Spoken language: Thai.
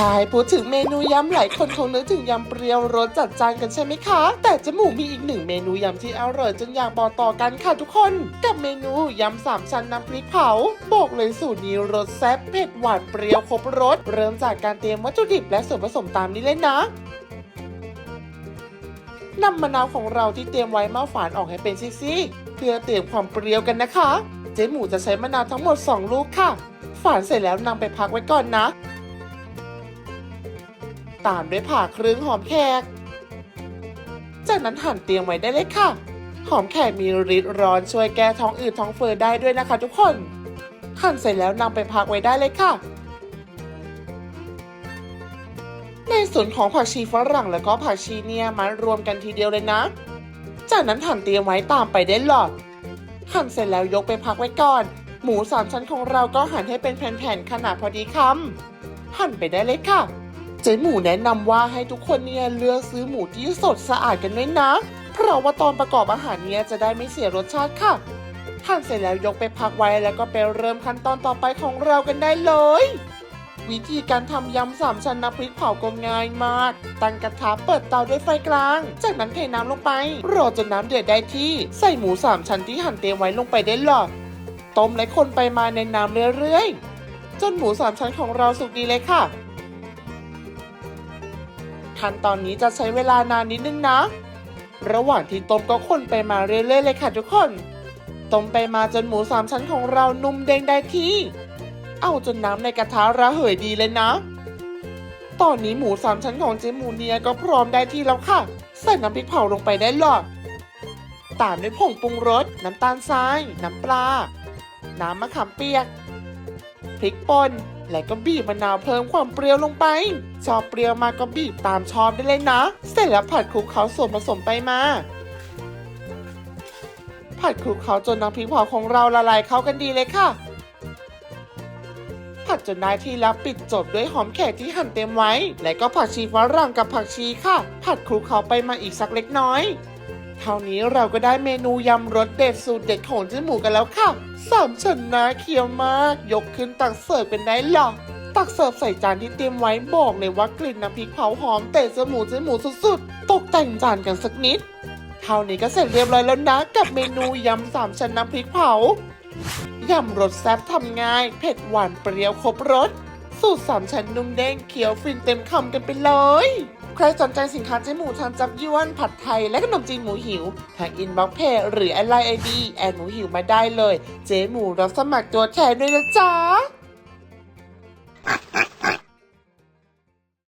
ให้พูดถึงเมนูยำหลายคนคงนึกถึงยำเปรี้ยวรสจัดจานกันใช่ไหมคะ แต่จมูกมีอีกหนึ่งเมนูยำที่อร่อยจนอยากบอกต่อกันค่ะทุกคน กับเมนูยำสามชั้นน้ำพริกเผา บอกเลยสูตรนี้รสแซ่บเผ็ดหวานเปรี้ยวครบรส เริ่มจากการเตรียมวัตถุดิบและส่วนผสมตามนี้เลยนะนำมะนาวของเราที่เตรียมไว้มาฝานออกให้เป็นซี่ๆเพื่อเตรียมความเปรี้ยวกันนะคะ เจ๊หมูจะใช้มะนาวทั้งหมด 2 ลูกค่ะ ฝานเสร็จแล้วนำไปพักไว้ก่อนนะ ตามด้วยผ่าครึ่งหอมแขก จากนั้นหั่นเตรียมไว้ได้เลยค่ะ หอมแขกมีฤทธิ์ร้อนช่วยแก้ท้องอืดท้องเฟ้อได้ด้วยนะคะ ทุกคน หั่นเสร็จแล้วนำไปพักไว้ได้เลยค่ะ ในส่วนของผักชีฝรั่งแล้วก็ผักชีเนี่ยมารวมกันทีเดียวเลยนะ จากนั้นหั่นเตรียมไว้ตามไปได้หลอด หั่นเสร็จแล้วยกไปพักไว้ก่อน หมูสามชั้นของเราก็หั่นให้เป็นแผ่นๆขนาดพอดีคำหั่นไปได้เลยค่ะ เจ๊หมูแนะนำว่าให้ทุกคนเนี่ยเลือกซื้อหมูที่สดสะอาดกันด้วยนะ เพราะว่าตอนประกอบอาหารเนี่ยจะได้ไม่เสียรสชาติค่ะหั่นเสร็จแล้วยกไปพักไว้แล้วก็ไปเริ่มขั้นตอนต่อไปของเรากันได้เลย วิธีการทำยำสามชั้นน้ำพริกเผาก็ง่ายมาก ตั้งกระทะเปิดเตาด้วยไฟกลาง จากนั้นเทน้ำลงไป รอจนน้ำเดือดได้ที่ใส่หมูสามชั้นที่หั่นเตรียมไว้ลงไปได้หลอดต้มและคนไปมาในน้ำเรื่อยๆ จนหมูสามชั้นของเราสุกดีเลยค่ะ ขั้นตอนนี้จะใช้เวลานานนิดนึงนะ ระหว่างที่ต้มก็คนไปมาเรื่อยๆเลยค่ะทุกคน ต้มไปมาจนหมูสามชั้นของเรานุ่มเด้งได้ที่ เอาจนน้ำในกระทะระเหยดีเลยนะ ตอนนี้หมูสามชั้นของเจหมูเนียก็พร้อมได้ที่แล้วค่ะ ใส่น้ำพริกเผาลงไปได้หลอดตามด้วยผงปรุงรส น้ำตาลทราย น้ำปลา น้ำมะขามเปียก พริกป่น และก็บีบมะนาวเพิ่มความเปรี้ยวลงไป ชอบเปรี้ยวมากก็บีบตามชอบได้เลยนะ เสร็จแล้วผัดคลุกเคล้าส่วนผสมไปมา ผัดคลุกเคล้าจนน้ำพริกเผาของเราละลายเข้ากันดีเลยค่ะ ผัดจนได้ที่แล้วปิดจบด้วยหอมแขกที่หั่นเต็มไว้ และก็ผักชีฝรั่งกับผักชีค่ะ ผัดคลุกเคล้าไปมาอีกสักเล็กน้อย เท่านี้เราก็ได้เมนูยำรสเด็ดสูตรเด็ดของเจ๊หมูกันแล้วค่ะสามชั้นนะเคี้ยวมาก ยกขึ้นตักเสิร์ฟเป็นได้หรอตักเสิร์ฟใส่จานที่เตรียมไว้บอกเลยว่ากลิ่นน้ำพริกเผาหอมเตะจมูกเจ๊หมูสุดๆ ตกแต่งจานกันสักนิดเท่านี้ก็เสร็จเรียบร้อยแล้วนะกับเมนูยำสามชั้นน้ำพริกเผายำรสแซ่บทำง่าย เผ็ดหวานเปรี้ยวครบรส สูตรสามชั้นนุ่มเด้งเคี้ยวฟินเต็มคำกันไปเลย ใครสนใจสินค้าเจ๊หมูทำจับยวนผัดไทย และขนมจีนหมูหิว ทางอินบ็อกเพจหรือแอดไลน์ไอดีแอดหมูหิวมาได้เลย เจ๊หมูรับสมัครตัวแทนด้วยนะจ๊ะ